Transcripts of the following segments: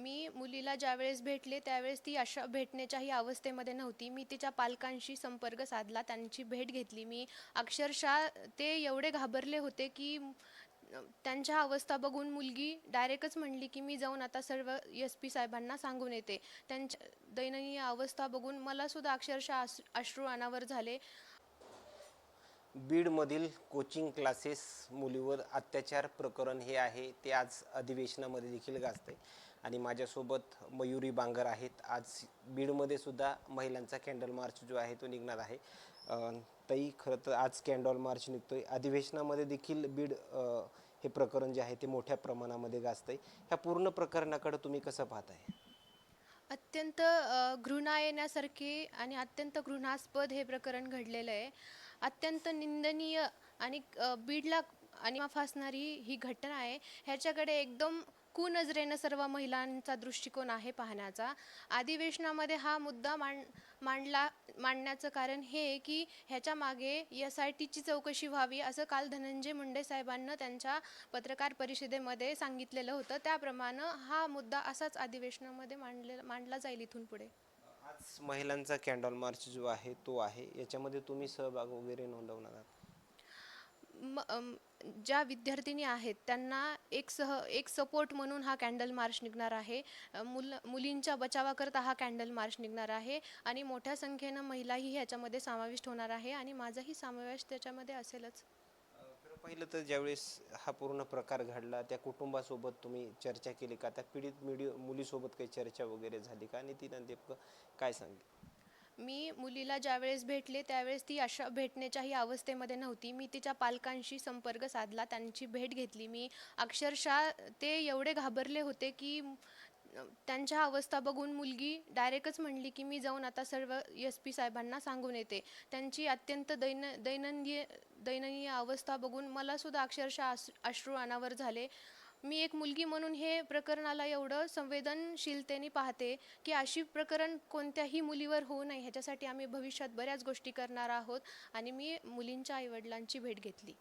मी मुलीला ज्यावेळेस भेटले त्यावेळेस ती अशा भेटण्याच्याही अवस्थेमध्ये नव्हती. मी तिच्या पालकांशी संपर्क साधला त्यांची भेट घेतली. मी अक्षरशः ते एवढे घाबरले होते की त्यांच्या अवस्था बघून मुलगी डायरेक्टच म्हणली की मी जाऊन आता सर्व एस पी साहेबांना सांगून येते. त्यांच्या दयनीय अवस्था बघून मला सुद्धा अक्षरशः अश्रू अनावर झाले. बीडमधील कोचिंग क्लासेस मुलीवर अत्याचार प्रकरण हे आहे ते आज अधिवेशनामध्ये देखील गाजते आणि माझ्यासोबत मयुरी बांगर आहेत. आज बीडमध्ये सुद्धा महिलांचा कॅन्डल मार्च जो आहे तो निघणार आहे. तई खरं तर आज कॅन्डल मार्च निघतो आहे अधिवेशनामध्ये देखील बीड हे प्रकरण जे आहे ते मोठ्या प्रमाणामध्ये गाजतंय. ह्या पूर्ण प्रकरणाकडे तुम्ही कसं पाहताय? अत्यंत घृणा येण्यासारखे आणि अत्यंत घृणास्पद हे प्रकरण घडलेलं आहे. अत्यंत निंदनीय आणि बीडला आणि फासणारी ही घटना आहे. ह्याच्याकडे एकदम कुनजरेनं सर्व महिलांचा दृष्टिकोन आहे पाहण्याचा. अधिवेशनामध्ये हा मुद्दा मांड मांडला मांडण्याचं कारण हे आहे की ह्याच्या मागे एस आय टीची चौकशी व्हावी असं काल धनंजय मुंडे साहेबांना त्यांच्या पत्रकार परिषदेमध्ये सांगितलेलं होतं. त्याप्रमाणे हा मुद्दा असाच अधिवेशनामध्ये मांडले मांडला जाईल इथून पुढे. आज महिलांचा कॅन्डल मार्च जो आहे तो आहे. याच्यामध्ये तुम्ही सहभाग वगैरे नोंदवणार आहात? म ज्या विद्यार्थिनी आहेत त्यांना एक सह एक सपोर्ट म्हणून हा कॅन्डल मार्च निघणार आहे. मुल मुलींच्या बचावाकरता हा कॅन्डल मार्च निघणार आहे आणि मोठ्या संख्येनं महिलाही ह्याच्यामध्ये समाविष्ट होणार आहे आणि माझाही समावेश त्याच्यामध्ये असेलच. पहिलं तर ज्यावेळेस हा पूर्ण प्रकार घडला त्या कुटुंबासोबत तुम्ही चर्चा केली का? त्या पीडित मिडिओ मुलीसोबत काही चर्चा वगैरे झाली का? आणि ती नेमकं काय सांगितलं? मी मुलीला ज्यावेळेस भेटले त्यावेळेस ती अशा भेटण्याच्याही अवस्थेमध्ये नव्हती. मी तिच्या पालकांशी संपर्क साधला त्यांची भेट घेतली. मी अक्षरशः ते एवढे घाबरले होते की त्यांच्या अवस्था बघून मुलगी डायरेक्टच म्हणली की मी जाऊन आता सर्व एस पी साहेबांना सांगून येते. त्यांची अत्यंत दैन दैनंदिय दैननीय अवस्था बघून मला सुद्धा अक्षरशः अश अश्रू अनावर झाले. मी एक मुलगी म्हणून हे प्रकरणाला एवढं संवेदनशीलतेने पाहते की अशी प्रकरण कोणत्याही मुलीवर होऊ नये. ह्याच्यासाठी आम्ही भविष्यात बऱ्याच गोष्टी करणार आहोत आणि मी मुलींच्या आईवडिलांची भेट घेतली.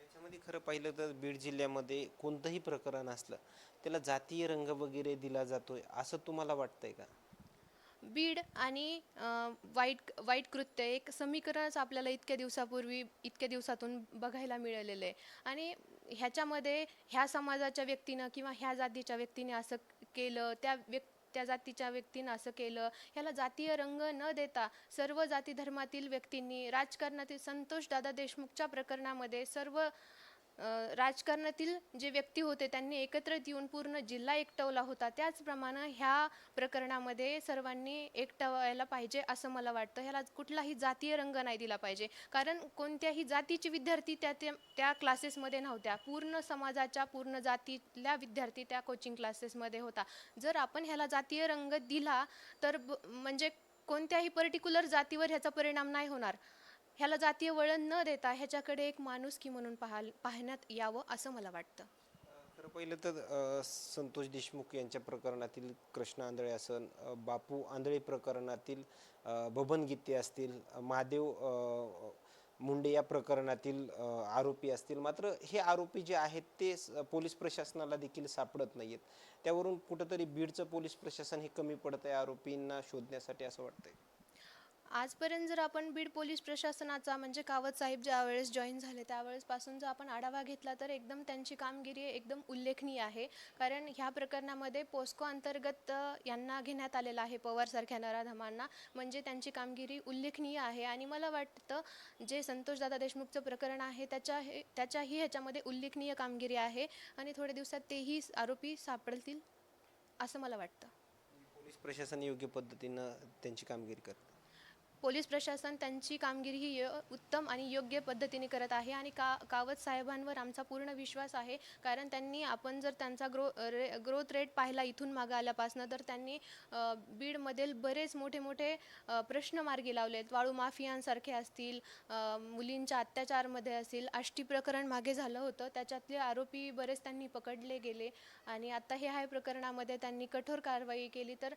याच्यामध्ये खरं पाहिलं तर बीड जिल्ह्यामध्ये कोणतंही प्रकरण असलं त्याला जातीय रंग वगैरे दिला जातोय असं तुम्हाला वाटतंय का? बीड आणि वाईट वाईट कृत्य एक समीकरणच आपल्याला इतक्या दिवसापूर्वी इतक्या दिवसातून बघायला मिळालेलं आहे. आणि ह्याच्यामध्ये ह्या समाजाच्या व्यक्तीनं किंवा ह्या जातीच्या व्यक्तीने असं केलं त्या व्यक् त्या जातीच्या व्यक्तीनं असं केलं ह्याला जातीय रंग न देता सर्व जाती धर्मातील व्यक्तींनी राजकारणातील संतोष दादा देशमुखच्या प्रकरणामध्ये सर्व राजकारणातील जे व्यक्ती होते त्यांनी एकत्रित येऊन पूर्ण जिल्हा एकटवला होता. त्याचप्रमाणे ह्या प्रकरणामध्ये सर्वांनी एकटवायला पाहिजे असं मला वाटतं. ह्याला कुठलाही जातीय रंग नाही दिला पाहिजे. कारण कोणत्याही जातीचे विद्यार्थी त्या त्या- त्या क्लासेसमध्ये नव्हत्या. पूर्ण समाजाच्या पूर्ण जातीतल्या विद्यार्थी त्या कोचिंग क्लासेसमध्ये होता. जर आपण ह्याला जातीय रंग दिला तर ब- म्हणजे कोणत्याही पर्टिक्युलर जातीवर ह्याचा परिणाम नाही होणार. ह्याला जातीय वळण न देता ह्याच्याकडे एक माणुसकी म्हणून पाहाल पाहण्यात यावं असं मला वाटतं. तर पहिलं तर संतोष देशमुख यांच्या प्रकरणातील कृष्ण आंधळे असन बापू आंधळे प्रकरणातील अ, बबन गीते असतील महादेव मुंडे या प्रकरणातील आरोपी असतील. मात्र हे आरोपी जे आहेत ते स- पोलीस प्रशासनाला देखील सापडत नाहीत त्यावरून कुठंतरी बीडचं पोलीस प्रशासन हे कमी पडत आहे आरोपींना शोधण्यासाठी असं वाटतंय. आजपर्यंत जर आपण बीड पोलीस प्रशासनाचा म्हणजे कावत साहेब ज्यावेळेस जॉईन झाले त्यावेळेसपासून जर आपण आढावा घेतला तर एकदम त्यांची कामगिरी एकदम उल्लेखनीय आहे. कारण ह्या प्रकरणामध्ये पोस्को अंतर्गत यांना घेण्यात आलेलं आहे पवारसारख्या नराधमांना. म्हणजे त्यांची कामगिरी उल्लेखनीय आहे. आणि मला वाटतं जे संतोषदादा देशमुखचं प्रकरण आहे त्याच्या हे त्याच्याही ह्याच्यामध्ये उल्लेखनीय कामगिरी आहे. आणि थोड्या दिवसात तेही आरोपी सापडतील असं मला वाटतं. पोलीस प्रशासन योग्य पद्धतीनं त्यांची कामगिरी करतं. पोलीस प्रशासन त्यांची कामगिरी ही य- उत्तम आणि योग्य पद्धतीने करत आहे आणि का कावत साहेबांवर आमचा पूर्ण विश्वास आहे. कारण त्यांनी आपण जर त्यांचा ग्रो रे ग्रोथ रेट पाहिला इथून मागं आल्यापासनं तर त्यांनी बीडमधील बरेच मोठे मोठे प्रश्न मार्गी लावले आहेत वाळू माफियांसारखे असतील मुलींच्या अत्याचारमध्ये असतील आष्टी प्रकरण मागे झालं होतं. त्याच्यातले आरोपी बरेच त्यांनी पकडले गेले आणि आता हे आहे प्रकरणामध्ये त्यांनी कठोर कारवाई केली. तर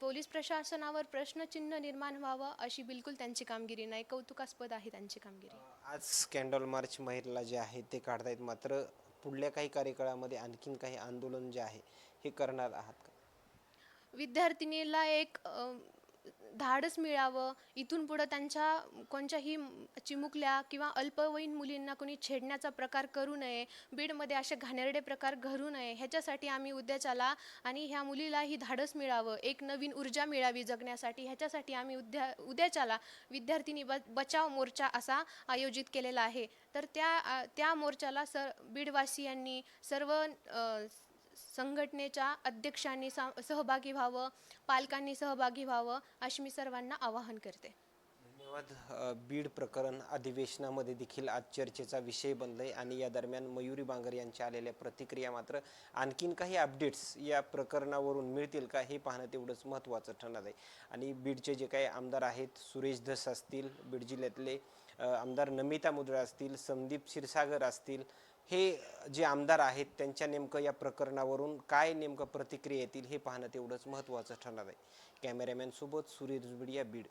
पोलीस प्रशासनावर प्रश्नचिन्ह निर्माण व्हावं अशी बिलकुल त्यांची कामगिरी नाही. कौतुकास्पद आहे त्यांची कामगिरी. आज कॅन्डल मार्च महिला जे आहे ते काढतायत. मात्र पुढल्या काही कार्यकाळामध्ये आणखीन काही आंदोलन जे आहे हे करणार आहात का? विद्यार्थिनीला एक धाडस मिळावं इथून पुढं त्यांच्या कोणत्याही चिमुकल्या किंवा अल्पवयीन मुलींना कोणी छेडण्याचा प्रकार करू नये बीडमध्ये असे घाणेरडे प्रकार घडू नये ह्याच्यासाठी आम्ही उद्याच्याला आणि ह्या मुलीलाही धाडस मिळावं एक नवीन ऊर्जा मिळावी जगण्यासाठी ह्याच्यासाठी आम्ही उद्या उद्याच्याला विद्यार्थिनी ब बचाव मोर्चा असा आयोजित केलेला आहे. तर त्या त्या मोर्चाला सर बीडवासियांनी सर्व संघटनेच्या अध्यक्षांनी सा- सहभागी व्हावं पालकांनी सहभागी व्हावं अशी मी सर्वांना आवाहन करते. धन्यवाद. बीड प्रकरण अधिवेशनामध्ये देखील आज चर्चेचा विषय बनलंय आणि या दरम्यान मयुरी बांगर यांच्या आलेल्या प्रतिक्रिया मात्र आणखीन काही अपडेट्स या प्रकरणावरून मिळतील का हे पाहणं तेवढंच महत्त्वाचं ठरणार आहे. आणि बीडचे जे काही आमदार आहेत सुरेश धस असतील बीड जिल्ह्यातले आमदार नमिता मुद्रा असतील संदीप क्षीरसागर असतील हे जे आमदार आहेत त्यांच्या नेमकं या प्रकरणावरून काय नेमकं प्रतिक्रिया येतील हे पाहणं तेवढंच महत्त्वाचं ठरणार आहे. कॅमेरामॅनसोबत सूर्य बीड.